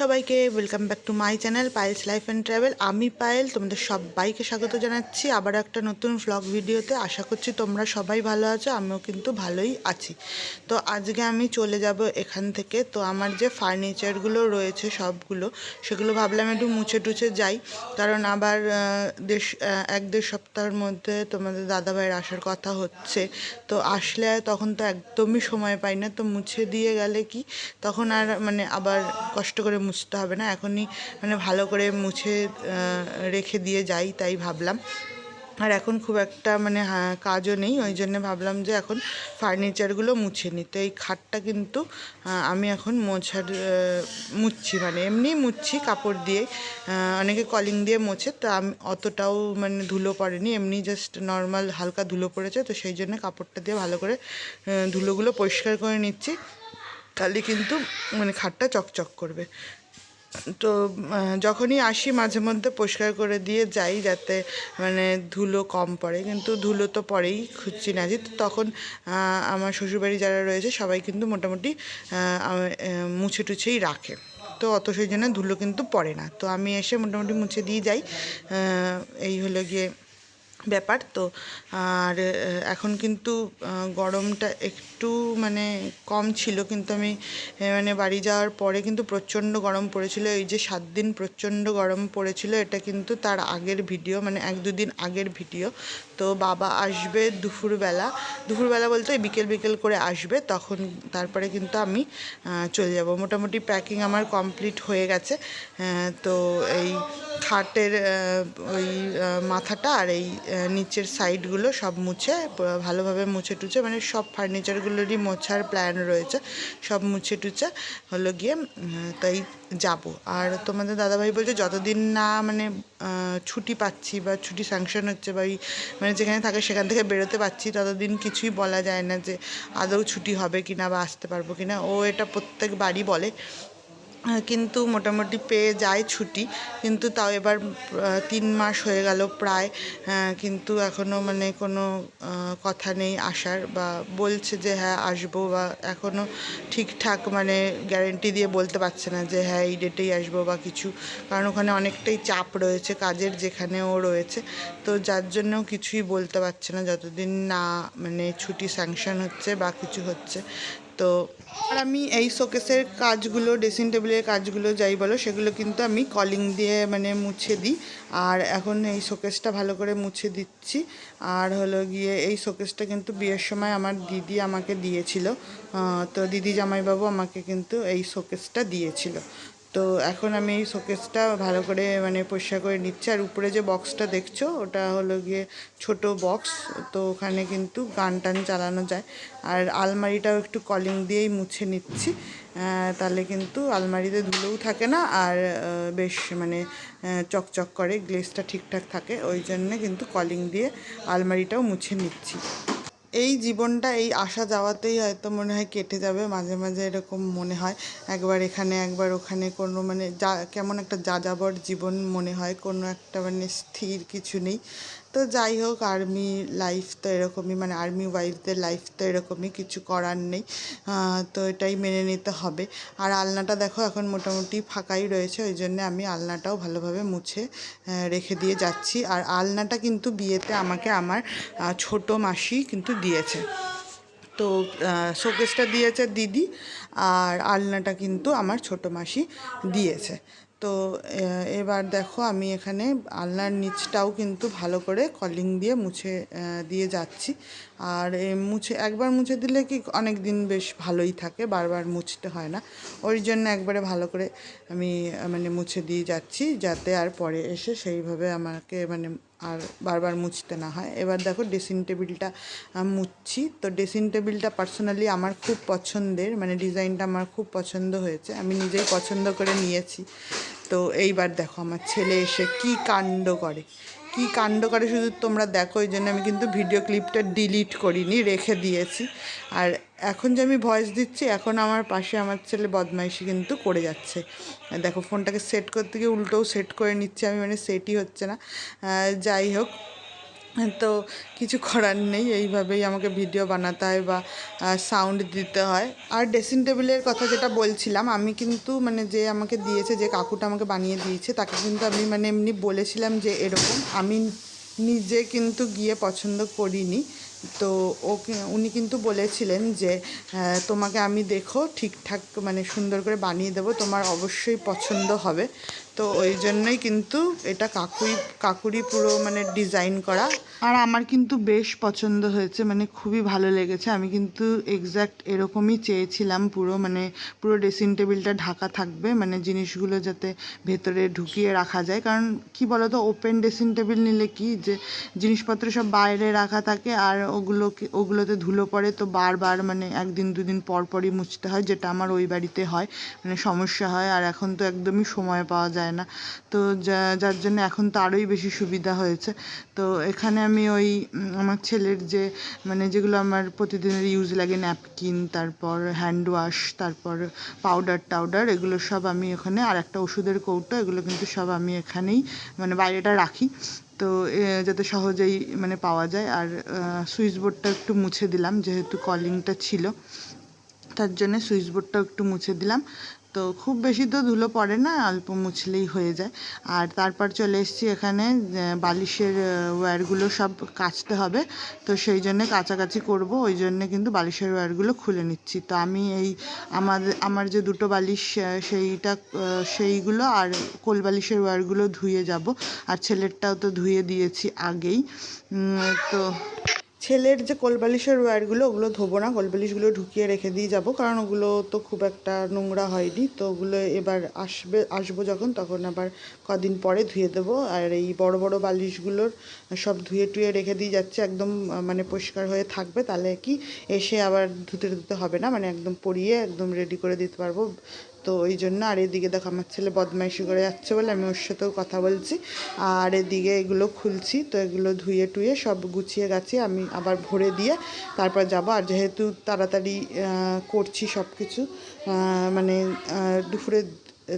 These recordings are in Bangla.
সবাইকে welcome back to my channel Payel's life and travel আমি পায়েল, তোমাদের সবাইকে স্বাগত জানাচ্ছি আবার একটা নতুন ভ্লগ ভিডিওতে। আশা করছি তোমরা সবাই ভালো আছো, আমিও কিন্তু ভালোই আছি। তো আজকে আমি চলে যাব এখান থেকে। তো আমার যে ফার্নিচারগুলো রয়েছে সবগুলো, সেগুলো ভাবলাম একটু মুছে টুছে যাই। কারণ আবার দেশ এক দেড় সপ্তাহের মধ্যে তোমাদের দাদাভাইয়ের আসার কথা হচ্ছে। তো আসলে তখন তো একদমই সময় পাই না। তো মুছে দিয়ে গেলে কি? তখন আর মানে আবার কষ্ট করে মুছতে হবে না এখনই মানে ভালো করে মুছে রেখে দিয়ে যাই তাই ভাবলাম। আর এখন খুব একটা মানে হ্যাঁ, কাজও নেই ওই জন্য ভাবলাম যে এখন ফার্নিচারগুলো মুছে নিই তো এই খাটটা কিন্তু আমি এখন মোছার মুছছি মানে এমনি মুছছি কাপড় দিয়ে অনেকে কলিং দিয়ে মোছে তো আমি অতটাও মানে ধুলো পড়েনি এমনি জাস্ট নর্মাল হালকা ধুলো পড়েছে তো সেই জন্য কাপড়টা দিয়ে ভালো করে ধুলোগুলো পরিষ্কার করে নিচ্ছি। তাহলে কিন্তু মানে খাটটা চকচক করবে। তো যখনই আসি মাঝে মধ্যে পরিষ্কার করে দিয়ে যাই যাতে মানে ধুলো কম পড়ে। কিন্তু ধুলো তো পড়েই খুঁজছি না। তো তখন আমার শ্বশুরবাড়ি যারা রয়েছে, সবাই কিন্তু মোটামুটি মুছে টুছেই রাখে। তো অত সেই জন্য ধুলো কিন্তু পড়ে না। তো আমি এসে মোটামুটি মুছে দিয়ে যাই। এই হলো গিয়ে ব্যাপার। তো, আর এখন কিন্তু গরমটা একটু মানে কম ছিল, কিন্তু আমি মানে বাড়ি যাওয়ার পরে কিন্তু প্রচণ্ড গরম পড়েছিল। এই যে সাত দিন প্রচণ্ড গরম পড়েছিল, এটা কিন্তু তার আগের ভিডিও মানে এক দুদিন আগের ভিডিও। তো বাবা আসবে দুপুরবেলা। দুপুরবেলা বলতে বিকেল বিকেল করে আসবে, তখন তারপরে কিন্তু আমি চলে যাব। মোটামুটি প্যাকিং আমার কমপ্লিট হয়ে গেছে। তো এই খাটের ওই মাথাটা আর এই নিচের সাইডগুলো সব মুছে ভালোভাবে মুছে টুছে মানে সব ফার্নিচারগুলোরই মোছার প্ল্যান রয়েছে সব মুছে টুছে হলো গিয়ে তাই যাব। আর তোমাদের দাদাভাই বলছে যতদিন না মানে ছুটি পাচ্ছি বা ছুটি স্যাংশন হচ্ছে বা এই মানে যেখানে থাকে সেখান থেকে বেরোতে পারছি ততদিন কিছুই বলা যায় না যে আদৌ ছুটি হবে কি না বা আসতে পারব কি না ও এটা প্রত্যেকবারই বলে। আহ, কিন্তু মোটামুটি পেয়ে যায় ছুটি। কিন্তু তাও এবার তিন মাস হয়ে গেল প্রায়। কিন্তু এখনও মানে কোনো কথা নেই আসার বা বলছে যে হ্যাঁ আসব বা এখনও ঠিকঠাক মানে গ্যারেন্টি দিয়ে বলতে পারছে না যে হ্যাঁ এই ডেটেই আসব বা কিছু। কারণ ওখানে অনেকটাই চাপ রয়েছে কাজের যেখানে ও রয়েছে। তো যার জন্য কিছুই বলতে পারছে না যতদিন না মানে ছুটি স্যাংশন হচ্ছে বা কিছু হচ্ছে। তো আর আমি এই শোকেসের কাজগুলো, ড্রেসিং টেবিলের কাজগুলো যাই বলো, সেগুলো কিন্তু আমি কলিং দিয়ে মানে মুছে দিই। আর এখন এই শোকেসটা ভালো করে মুছে দিচ্ছি। আর হলো গিয়ে এই শোকেসটা কিন্তু বিয়ের সময় আমার দিদি আমাকে দিয়েছিল। তো দিদি জামাইবাবু আমাকে কিন্তু এই শোকেসটা দিয়েছিল। তো এখন আমি শোকেসটা ভালো করে মানে পরিষ্কার করে নিচ্ছি। আর উপরে যে বক্সটা দেখছ, ওটা হলো গিয়ে ছোট বক্স, তো ওখানে কিন্তু গান টান চালানো যায়। আর আলমারিটাও একটু কলিং দিয়েই মুছে নিচ্ছি। তাহলে কিন্তু আলমারিতে ধুলোও থাকে না, আর বেশ মানে চকচক করে গ্লেসটা ঠিকঠাক থাকে। ওই জন্যে কিন্তু কলিং দিয়ে আলমারিটাও মুছে নিচ্ছি। এই জীবনটা, এই আসা যাওয়াতেই হয়তো মনে হয় কেটে যাবে, মাঝে মাঝে এরকম মনে হয়। একবার এখানে, একবার ওখানে, কোনো মানে যা, কেমন একটা যাযাবর জীবন মনে হয়, কোনো একটা মানে স্থির কিছু নেই। তো যাই হোক আর্মি লাইফ তো এরকমই মানে আর্মি ওয়াইফদের লাইফ তো এরকমই, কিছু করার নেই। তো এটাই মেনে নিতে হবে। আর আলনাটা দেখো, এখন মোটামুটি ফাঁকাই রয়েছে, ওই জন্য আমি আলনাটাও ভালোভাবে মুছে রেখে দিয়ে যাচ্ছি। আর আলনাটা কিন্তু বিয়েতে আমাকে আমার ছোট মাসি কিন্তু দিয়েছে। তো শোকেসটা দিয়েছে দিদি, আর আলনাটা কিন্তু আমার ছোট মাসি দিয়েছে। তো এবার দেখো আমি এখানে আলনার নিচটাও কিন্তু ভালো করে কলিং দিয়ে মুছে দিয়ে যাচ্ছি। আর মুছে, একবার মুছে দিলে কি অনেক দিন বেশ ভালোই থাকে, বারবার মুছতে হয় না। ওই জন্য একবারে ভালো করে আমি মানে মুছে দিয়ে যাচ্ছি, যাতে আর পরে এসে সেইভাবে আমাকে মানে আর বারবার মুছতে না হয়। এবার দেখো ড্রেসিং টেবিলটা মুছছি। তো ড্রেসিং টেবিলটা পার্সোনালি আমার খুব পছন্দের মানে ডিজাইনটা আমার খুব পছন্দ হয়েছে। আমি নিজেই পছন্দ করে নিয়েছি। তো এইবার দেখো আমার ছেলে এসে কি কাণ্ড করে। কি কাণ্ড করে শুধু তোমরা দেখো ওই জন্য আমি কিন্তু ভিডিও ক্লিপটা ডিলিট করিনি, রেখে দিয়েছি। আর এখন যে আমি ভয়েস দিচ্ছি, এখন আমার পাশে আমার ছেলে বদমাইশি কিন্তু করে যাচ্ছে। দেখো ফোনটাকে সেট করতে গিয়ে উল্টোও সেট করে নিচ্ছে, আমি মানে সেটই হচ্ছে না। যাই হোক তো কিছু করার নেই, এইভাবেই আমাকে ভিডিও বানাতে হয় বা সাউন্ড দিতে হয়। আর ড্রেসিং টেবিলের কথা যেটা বলছিলাম, আমি কিন্তু মানে যে আমাকে দিয়েছে, যে কাকুটা আমাকে বানিয়ে দিয়েছে, তাকে কিন্তু আমি মানে এমনি বলেছিলাম যে এরকম। আমি নিজে কিন্তু গিয়ে পছন্দ করিনি। তো ও উনি কিন্তু বলেছিলেন যে তোমাকে আমি দেখো, ঠিকঠাক মানে সুন্দর করে বানিয়ে দেবো, তোমার অবশ্যই পছন্দ হবে। তো ওই জন্যই কিন্তু এটা কাকুই, কাকুরই পুরো মানে ডিজাইন করা। আর আমার কিন্তু বেশ পছন্দ হয়েছে মানে খুবই ভালো লেগেছে। আমি কিন্তু এক্স্যাক্ট এরকমই চেয়েছিলাম পুরো মানে পুরো ড্রেসিং টেবিলটা ঢাকা থাকবে মানে জিনিসগুলো যাতে ভেতরে ঢুকিয়ে রাখা যায়। কারণ কি বলতো ওপেন ড্রেসিং টেবিল নিলে কি যে জিনিসপত্র সব বাইরে রাখা থাকে, আর ওগুলো ওগুলোতে ধুলো পড়ে তো বারবার মানে একদিন, দুদিন পর পরই মুছতে হয়, যেটা আমার ওই বাড়িতে হয় মানে সমস্যা হয়। আর এখন তো একদমই সময় পাওয়া যায় না। তো যা, যার জন্য এখন তো আরোই বেশি সুবিধা হয়েছে। তো এখানে আমি ওই আমার ছেলের যে মানে যেগুলো আমার প্রতিদিনের ইউজ লাগে ন্যাপকিন তারপর হ্যান্ড ওয়াশ তারপর পাউডার টাউডার এগুলো সব আমি ওখানে আর একটা ওষুধের কৌটো, এগুলো কিন্তু সব আমি এখানেই মানে বাইরেটা রাখি। তো যাতে সহজেই মানে পাওয়া যায়। আর সুইচ বোর্ডটা একটু মুছে দিলাম, যেহেতু কলিংটা ছিল, তার জন্যে সুইচ বোর্ডটাও একটু মুছে দিলাম। তো খুব বেশি তো ধুলো পড়ে না, অল্প মুছলেই হয়ে যায়। আর তারপর চলে এসেছি এখানে বালিশের ওয়্যারগুলো সব কাচতে হবে। তো সেই জন্যে কাচাকাচি করব, ওই জন্যে কিন্তু বালিশের ওয়্যারগুলো খুলে নিচ্ছি। তো আমি এই আমাদের আমার যে দুটো বালিশ সেইটা সেইগুলো আর কোল বালিশের ওয়্যারগুলো ধুয়ে যাব। আর ছেলেরটাও তো ধুয়ে দিয়েছি আগেই। তো ছেলের যে কোলবালিশের ওয়্যারগুলো, ওগুলো ধোবো না। কোলবালিশগুলো ঢুকিয়ে রেখে দিয়ে যাব। কারণ ওগুলো তো খুব একটা নোংরা হয়নি। তো ওগুলো এবার আসবে, আসব যখন, তখন আবার কদিন পরে ধুয়ে দেবো। আর এই বড় বড় বালিশগুলোর সব ধুয়ে টুয়ে রেখে দিয়ে যাচ্ছে। একদম মানে পরিষ্কার হয়ে থাকবে। তাহলে কি? এসে আবার ধুতে ধুতে হবে না। মানে একদম পরিয়ে একদম রেডি করে দিতে পারব। তো ওই জন্য আর এদিকে দেখো আমার ছেলে বদমাইশি করে যাচ্ছে বলে আমি ওর সাথেও কথা বলছি। আর এদিকে এগুলো খুলছি, তো এগুলো ধুয়ে টুয়ে সব গুছিয়ে গাছিয়ে আমি আবার ভরে দিয়ে তারপর যাব। আর যেহেতু তাড়াতাড়ি করছি সব কিছু মানে দুপুরে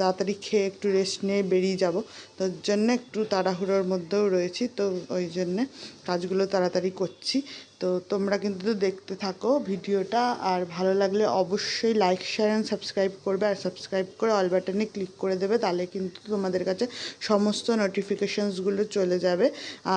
তাড়াতাড়ি খেয়ে একটু রেস্ট নিয়ে বেরিয়ে যাব। তোর জন্য একটু তাড়াহুড়োর মধ্যেও রয়েছি, তো ওই জন্যে কাজগুলো তাড়াতাড়ি করছি। তো তোমরা কিন্তু দেখতে থাকো ভিডিওটা, আর ভালো লাগলে অবশ্যই লাইক শেয়ার অ্যান্ড সাবস্ক্রাইব করবে। আর সাবস্ক্রাইব করে অল বাটনে ক্লিক করে দেবে, তাহলে কিন্তু তোমাদের কাছে সমস্ত নোটিফিকেশানসগুলো চলে যাবে।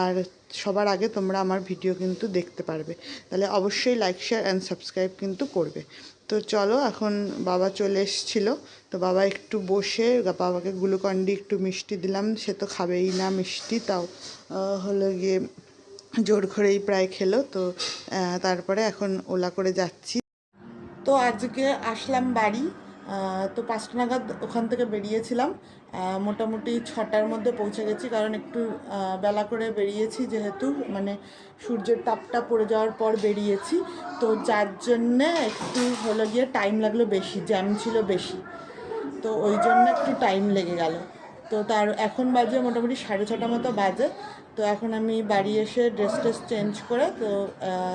আর সবার আগে তোমরা আমার ভিডিও কিন্তু দেখতে পারবে। তাহলে অবশ্যই লাইক শেয়ার অ্যান্ড সাবস্ক্রাইব কিন্তু করবে। তো চলো এখন বাবা চলে এসেছিল। তো বাবা একটু বসে, বাবাকে গ্লুকন্ডি একটু মিষ্টি দিলাম। সে তো খাবেই না মিষ্টি, তাও হলো গিয়ে জোর করেই প্রায় খেলো। তো তারপরে এখন ওলা করে যাচ্ছি। তো আজকে আসলাম বাড়ি। তো পাঁচটা নাগাদ ওখান থেকে বেরিয়েছিলাম। মোটামুটি ছটার মধ্যে পৌঁছে গেছি, কারণ একটু বেলা করে বেরিয়েছি যেহেতু মানে সূর্যের তাপটা পড়ে যাওয়ার পর বেরিয়েছি। তো যার জন্যে একটু হলো গিয়ে টাইম লাগল বেশি জ্যাম ছিল বেশি। তো ওই জন্য একটু টাইম লেগে গেল। তো তার, এখন বাজে মোটামুটি সাড়ে ছটা মতো বাজে। তো এখন আমি বাড়ি এসে ড্রেস ট্রেস চেঞ্জ করে, তো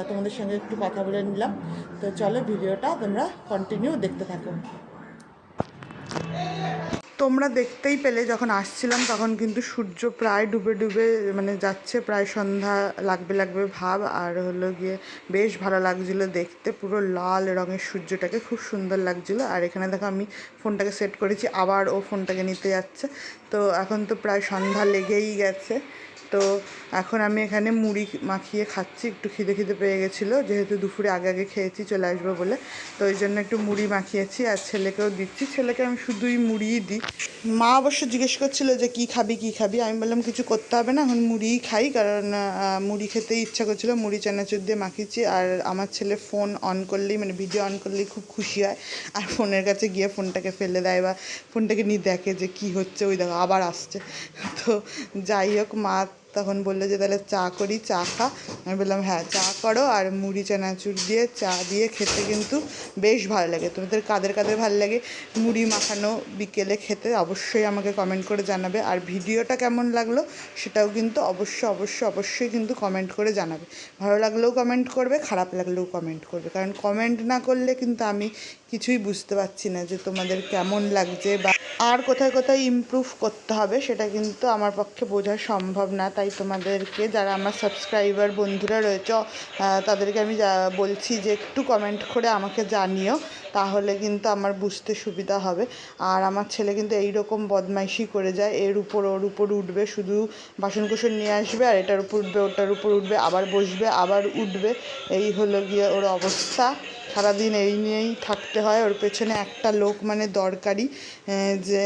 তোমাদের সঙ্গে একটু কথা বলে নিলাম। তো চলো ভিডিওটা তোমরা কন্টিনিউ দেখতে থাকো। তোমরা দেখতেই পেলে, যখন আসছিলাম তখন কিন্তু সূর্য প্রায় ডুবে ডুবে মানে যাচ্ছে, প্রায় সন্ধ্যা লাগবে লাগবে ভাব। আর হলো গিয়ে বেশ ভালো লাগছিল দেখতে, পুরো লাল রঙের সূর্যটাকে খুব সুন্দর লাগছিল। আর এখানে দেখো আমি ফোনটাকে সেট করেছি, আবার ও ফোনটাকে নিতে যাচ্ছে। তো এখন তো প্রায় সন্ধ্যা লেগেই গেছে। তো এখন আমি এখানে মুড়ি মাখিয়ে খাচ্ছি। একটু খিদে খিদে পেয়ে গেছিল, যেহেতু দুপুরে আগে আগে খেয়েছি, চলে আসব বলে। তো ওই জন্য একটু মুড়ি মাখিয়েছি আর ছেলেকেও দিচ্ছি। ছেলেকে আমি শুধুই মুড়িই দিই। মা অবশ্য জিজ্ঞেস করছিল যে, কী খাবি কী খাবি? আমি বললাম, কিছু করতে হবে না, এখন মুড়িই খাই, কারণ মুড়ি খেতেই ইচ্ছা করছিল, মুড়ি চানাচুর দিয়ে মাখিয়েছি আর আমার ছেলে ফোন অন করলেই মানে ভিডিও অন করলেই খুব খুশি হয়। আর ফোনের কাছে গিয়ে ফোনটাকে ফেলে দেয় বা ফোনটাকে নিয়ে দেখে যে কী হচ্ছে, ওই দেখো আবার আসছে। তো যাই হোক, মা তখন বলল যে, তাহলে চা করি, চা খা। আমি বললাম হ্যাঁ চা করো আর মুড়ি, চানাচুর দিয়ে চা দিয়ে খেতে কিন্তু বেশ ভালো লাগে। তোমাদের কাদের কাদের ভালো লাগে? মুড়ি মাখানো বিকেলে খেতে অবশ্যই আমাকে কমেন্ট করে জানাবে। আর ভিডিওটা কেমন লাগল সেটাও কিন্তু অবশ্যই অবশ্যই অবশ্যই কিন্তু কমেন্ট করে জানাবে। ভালো লাগলেও কমেন্ট করবে, খারাপ লাগলেও কমেন্ট করবে। কারণ কমেন্ট না করলে কিন্তু আমি কিছুই বুঝতে পারছি না যে তোমাদের কেমন লাগছে বা আর কোথায় কোথায় ইমপ্রুভ করতে হবে, সেটা কিন্তু আমার পক্ষে বোঝা সম্ভব না। তাই তোমাদেরকে, যারা আমার সাবস্ক্রাইবার বন্ধুরা রয়েছে তাদেরকে আমি বলছি যে একটু কমেন্ট করে আমাকে জানিও, তাহলে কিন্তু আমার বুঝতে সুবিধা হবে। আর আমার ছেলে কিন্তু এই রকম বদমাইশি করে যায়, এর উপর ওর উপর উঠবে, শুধু বাসন কুসন নিয়ে আসবে আর এটার উপর উঠবে, ওটার উপর উঠবে, আবার বসবে, আবার উঠবে। এই হলো গিয়ে ওর অবস্থা। সারাদিন এই নিয়েই থাকতে হয়। ওর পেছনে একটা লোক মানে দরকারি যে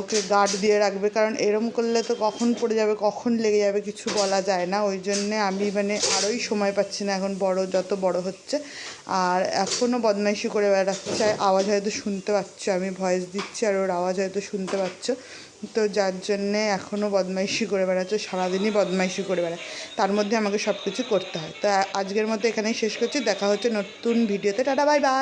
ওকে গার্ড দিয়ে রাখবে। কারণ এরম করলে তো কখন পড়ে যাবে, কখন লেগে যাবে কিছু বলা যায় না। ওই জন্যে আমি মানে আরোই সময় পাচ্ছি না এখন বড়, যত বড় হচ্ছে। আর এখনও বদমাইশি করে বেড়াচ্ছে। আওয়াজ হয়তো শুনতে পাচ্ছ, আমি ভয়েস দিচ্ছি আর ওর আওয়াজ হয়তো শুনতে পাচ্ছ। তো যার জন্যে এখনও বদমাইশি করে বেড়াচ্ছে, সারাদিনই বদমাইশি করে বেড়ায়। তার মধ্যে আমাকে সব কিছু করতে হয়। তো আজকের মতো এখানেই শেষ করছি। দেখা হচ্ছে নতুন ভিডিওতে। Tata, bye bye.